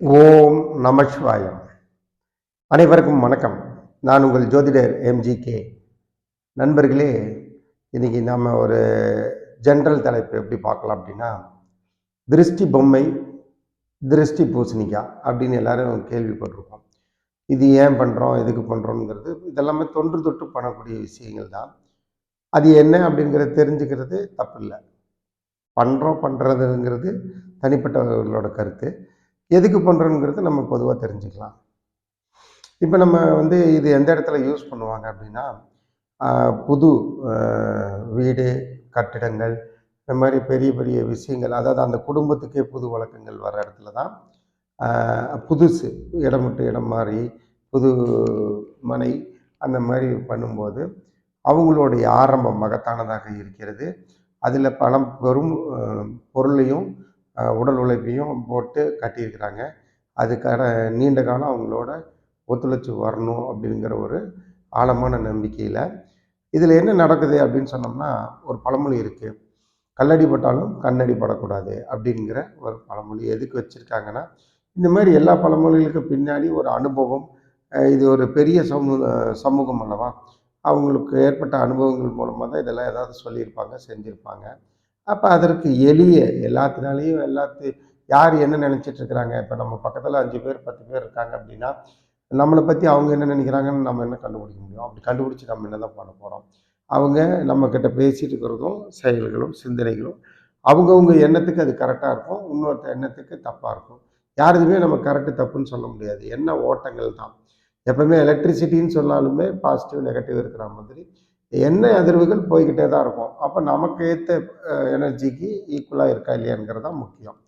ஓம் நமசிவாயம் அனைவருக்கும் வணக்கம். நான் உங்கள் ஜோதிடர் எம்ஜி கே. நண்பர்களே இன்னைக்கு நம்ம ஒரு ஜென்ரல் தலைப்பு எப்படி பார்க்கலாம் அப்படின்னா திருஷ்டி பொம்மை திருஷ்டி பூசணிக்கா அப்படின்னு எல்லாரும் கேள்விப்பட்டிருக்கோம் இது ஏன் பண்ணுறோம் எதுக்கு பண்ணுறோங்கிறது இதெல்லாமே தொன்று தொட்டு பண்ணக்கூடிய விஷயங்கள் தான். அது என்ன அப்படிங்கிறத தெரிஞ்சுக்கிறது தப்பு இல்லை பண்ணுறோம் பண்ணுறதுங்கிறது தனிப்பட்டவர்களோட கருத்து. எதுக்கு பண்ணுறோங்கிறது நம்ம பொதுவாக தெரிஞ்சுக்கலாம். இப்போ நம்ம வந்து இது எந்த இடத்துல யூஸ் பண்ணுவாங்க அப்படின்னா புது வீடு கட்டிடங்கள் இந்த மாதிரி பெரிய பெரிய விஷயங்கள் அதாவது அந்த குடும்பத்துக்கே புது வழக்கங்கள் வர இடத்துல தான் புதுசு இடம் விட்டு இடம் மாறி புது மனை அந்த மாதிரி பண்ணும்போது அவங்களுடைய ஆரம்பம் மகத்தானதாக இருக்கிறது. அதில் பணம் பெரும் பொருளையும் உடல் உழைப்பையும் போட்டு கட்டியிருக்கிறாங்க. அதுக்கான நீண்ட காலம் அவங்களோட ஒத்துழைச்சி வரணும் அப்படிங்கிற ஒரு ஆழமான நம்பிக்கையில். இதில் என்ன நடக்குது அப்படின்னு சொன்னோம்னா ஒரு பழமொழி இருக்குது கல்லடி பட்டாலும் கண்ணடி படக்கூடாது அப்படிங்கிற ஒரு பழமொழி எதுக்கு வச்சுருக்காங்கன்னா இந்த மாதிரி எல்லா பழமொழிகளுக்கு பின்னாடி ஒரு அனுபவம் இது ஒரு பெரிய சமூக சமூகம் அல்லவா? அவங்களுக்கு ஏற்பட்ட அனுபவங்கள் மூலமாக தான் இதெல்லாம் ஏதாவது சொல்லியிருப்பாங்க செஞ்சுருப்பாங்க. அப்போ அதற்கு எளிய எல்லாத்தினாலையும் எல்லாத்து யார் என்ன நினச்சிட்டு இருக்கிறாங்க? இப்போ நம்ம பக்கத்தில் அஞ்சு பேர் பத்து பேர் இருக்காங்க அப்படின்னா நம்மளை பற்றி அவங்க என்ன நினைக்கிறாங்கன்னு நம்ம என்ன கண்டுபிடிக்க முடியும்? அப்படி கண்டுபிடிச்சி நம்ம என்ன தான் பண்ண போகிறோம் அவங்க நம்மக்கிட்ட பேசிட்டு இருக்கிறதும் செயல்களும் சிந்தனைகளும் அவங்கவுங்க எண்ணத்துக்கு அது கரெக்டாக இருக்கும் இன்னொருத்த எண்ணத்துக்கு தப்பாக இருக்கும். யாருக்குமே நம்ம கரெக்டு தப்புன்னு சொல்ல முடியாது. என்ன ஓட்டங்கள் தான். எப்பவுமே எலக்ட்ரிசிட்டின்னு சொன்னாலுமே பாசிட்டிவ் நெகட்டிவ் இருக்கிற மாதிரி என்ன அதிர்வுகள் போய்கிட்டே தான் இருக்கும். அப்போ நமக்கு ஏற்ற எனர்ஜிக்கு ஈக்குவலாக இருக்கா இல்லையாங்கிறது தான் முக்கியம்.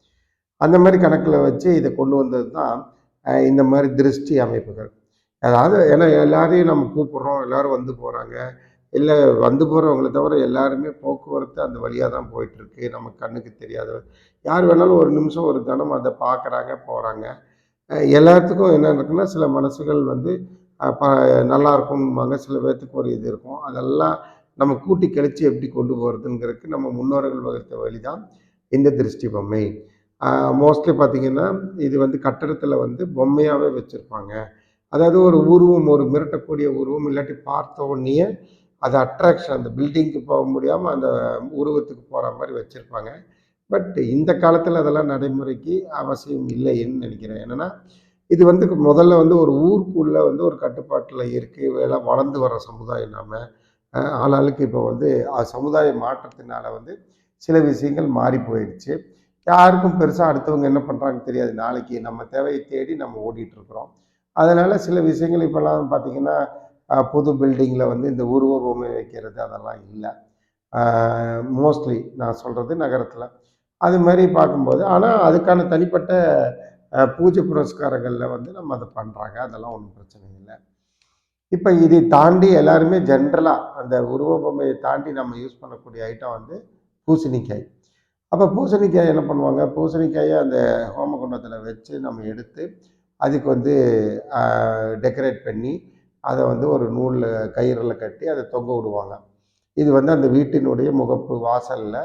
அந்த மாதிரி கணக்கில் வச்சு இதை கொண்டு வந்தது தான் இந்த மாதிரி திருஷ்டி அமைப்புகள். அதாவது ஏன்னா எல்லாரையும் நம்ம கூப்பிட்றோம் எல்லோரும் வந்து போகிறாங்க இல்லை வந்து போகிறவங்களை தவிர எல்லாருமே போக்குவரத்து அந்த வழியாக தான் போயிட்டுருக்கு. நம்ம கண்ணுக்கு தெரியாத யார் வேணாலும் ஒரு நிமிஷம் ஒரு தினம் அதை பார்க்குறாங்க போகிறாங்க எல்லாத்துக்கும் என்ன இருக்குன்னா சில மனசுகள் வந்து ப நல்லா இருக்கும்பாங்க சில பேர்த்துக்கு ஒரு இது இருக்கும். அதெல்லாம் நம்ம கூட்டி கழித்து எப்படி கொண்டு போகிறதுங்கிறதுக்கு நம்ம முன்னோர்கள் வகுத்த வழி தான் இந்த திருஷ்டி பொம்மை. மோஸ்ட்லி பார்த்தீங்கன்னா இது வந்து கட்டடத்தில் வந்து பொம்மையாகவே வச்சுருப்பாங்க. அதாவது ஒரு உருவம் ஒரு மிரட்டக்கூடிய உருவம் இல்லாட்டி பார்த்த உடனே அது அட்ராக்ஷன் அந்த பில்டிங்க்கு போக முடியாமல் அந்த உருவத்துக்கு போகிற மாதிரி வச்சுருப்பாங்க. பட் இந்த காலத்தில் அதெல்லாம் நடைமுறைக்கு அவசியம் இல்லைன்னு நினைக்கிறேன். என்னென்னா இது வந்து முதல்ல வந்து ஒரு ஊருக்குள்ளே வந்து ஒரு கட்டுப்பாட்டில் இருக்குது எல்லாம் வளர்ந்து வர சமுதாயம் நாம. ஆளாளுக்கு இப்போ வந்து சமுதாய மாற்றத்தினால வந்து சில விஷயங்கள் மாறி போயிடுச்சு யாருக்கும் பெருசாக அடுத்தவங்க என்ன பண்ணுறாங்க தெரியாது. நாளைக்கு நம்ம தேவையை தேடி நம்ம ஓடிட்டுருக்குறோம் அதனால் சில விஷயங்கள் இப்போல்லாம் பார்த்தீங்கன்னா புது பில்டிங்கில் வந்து இந்த உருவ பொம்மை வைக்கிறது அதெல்லாம் இல்லை. மோஸ்ட்லி நான் சொல்கிறது நகரத்தில். அது மாதிரி பார்க்கும்போது ஆனால் அதுக்கான தனிப்பட்ட பூஜை புரஸ்காரங்களில் வந்து நம்ம அதை பண்ணுறாங்க அதெல்லாம் ஒன்றும் பிரச்சனை இல்லை. இப்போ இதை தாண்டி எல்லாருமே ஜென்ரலாக அந்த உருவ பொம்மையை தாண்டி நம்ம யூஸ் பண்ணக்கூடிய ஐட்டம் வந்து பூசணிக்காய். அப்போ பூசணிக்காய் என்ன பண்ணுவாங்க? பூசணிக்காயை அந்த ஹோமகுண்டத்தில் வச்சு நம்ம எடுத்து அதுக்கு வந்து டெக்கரேட் பண்ணி அதை வந்து ஒரு நூலில் கயிறில் கட்டி அதை தொங்க விடுவாங்க. இது வந்து அந்த வீட்டினுடைய முகப்பு வாசலில்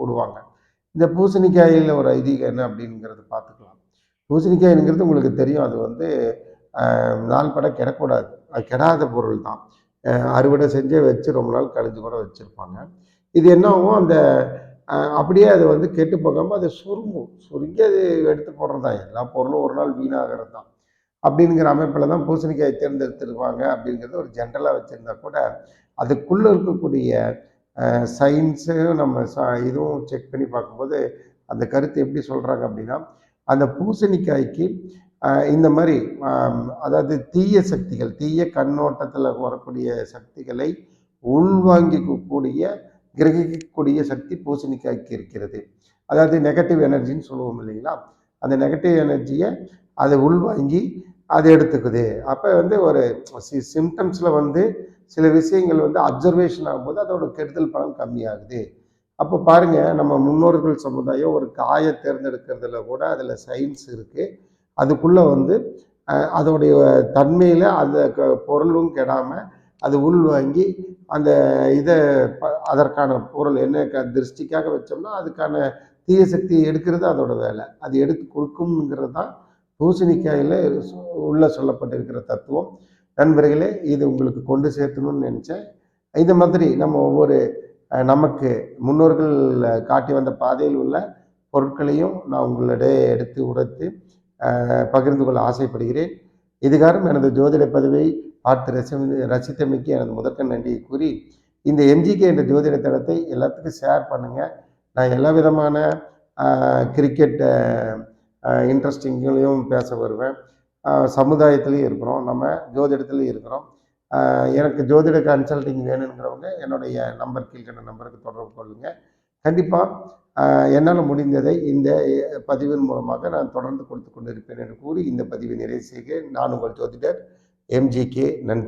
விடுவாங்க. இந்த பூசணிக்காயில் ஒரு ஐதீகம் என்ன அப்படிங்கிறத பார்த்துக்கலாம். பூசணிக்காய்ங்கிறது உங்களுக்கு தெரியும். அது வந்து நாள் பட கிடக்கூடாது. அது கெடாத பொருள் தான் அறுவடை செஞ்சே வச்சு ரொம்ப நாள் கழிஞ்சு கூட வச்சுருப்பாங்க. இது என்ன ஆகும் அந்த அப்படியே அது வந்து கெட்டு போகாமல் அது சுருங்கும். சுருங்கி அது எடுத்து போடுறது தான் எல்லா பொருளும் ஒரு நாள் வீணாகிறது தான் அப்படிங்கிற அமைப்பில் தான் பூசணிக்காய் தேர்ந்தெடுத்துருவாங்க அப்படிங்கிறது ஒரு ஜென்ரலாக வச்சுருந்தா கூட அதுக்குள்ளே இருக்கக்கூடிய சயின்ஸையும் நம்ம ச இதுவும் செக் பண்ணி பார்க்கும்போது அந்த கருத்து எப்படி சொல்கிறாங்க அப்படின்னா அந்த பூசணிக்காய்க்கு இந்த மாதிரி அதாவது தீய சக்திகள் தீய கண்ணோட்டத்தில் வரக்கூடிய சக்திகளை உள்வாங்கிக்கக்கூடிய கிரகிக்கக்கூடிய சக்தி பூசணிக்காய்க்கு இருக்கிறது. அதாவது நெகட்டிவ் எனர்ஜின்னு சொல்லுவோம் இல்லைங்களா? அந்த நெகட்டிவ் எனர்ஜியை அதை உள்வாங்கி அதை எடுத்துக்குது. அப்போ வந்து ஒரு சி சிம்டம்ஸில் வந்து சில விஷயங்கள் வந்து அப்சர்வேஷன் ஆகும்போது அதோட கெடுதல் பலன் கம்மியாகுது. அப்போ பாருங்கள் நம்ம முன்னோர்கள் சமுதாயம் ஒரு காயை தேர்ந்தெடுக்கிறதுல கூட அதில் சயின்ஸ் இருக்குது அதுக்குள்ளே வந்து அதோடைய தன்மையில் அந்த க- பொருளும் கெடாமல் அது உள்வாங்கி அந்த இதை அதற்கான பொருள் என்ன க திருஷ்டிக்காக வச்சோம்னா அதுக்கான தீய சக்தியை எடுக்கிறது அதோட வேலை. அது எடுத்து கொடுக்கும்ங்கிறது தான் பூசணிக்காயில் உள்ள சொல்லப்பட்டிருக்கிற தத்துவம். நண்பர்களே இது உங்களுக்கு கொண்டு சேர்த்தணும்னு நினச்சேன். இந்த மாதிரி நம்ம ஒவ்வொரு நமக்கு முன்னோர்கள் காட்டி வந்த பாதையில் உள்ள பொருட்களையும் நான் உங்களிடையே எடுத்து உரைத்து பகிர்ந்து கொள்ள ஆசைப்படுகிறேன். இதுகாரும் எனது ஜோதிட பதிவை பார்த்து ரசி ரசித்தமைக்கு எனது முதற்க நன்றியை கூறி இந்த எம்ஜிகே என்ற ஜோதிட தளத்தை எல்லாத்துக்கும் ஷேர் பண்ணுங்கள் நான் எல்லா விதமான கிரிக்கெட் இன்ட்ரெஸ்டிங்களையும் பேச வருவேன். சமுதாயத்துலேயும் இருக்கிறோம். நம்ம ஜோதிடத்துலேயும் இருக்கிறோம். எனக்கு ஜோதிட கன்சல்டிங் வேணுங்கிறவங்க என்னுடைய நம்பர் கீழ்கண்ட நம்பருக்கு தொடர்பு கொள்ளுங்கள் கண்டிப்பாக என்னால் முடிந்ததை இந்த பதிவின் மூலமாக நான் தொடர்ந்து கொடுத்து கொண்டிருப்பேன் என்று கூறி இந்த பதிவை நிறைவு செய்கிறேன். நான் உங்கள் ஜோதிடர் எம்ஜிகே நன்றி.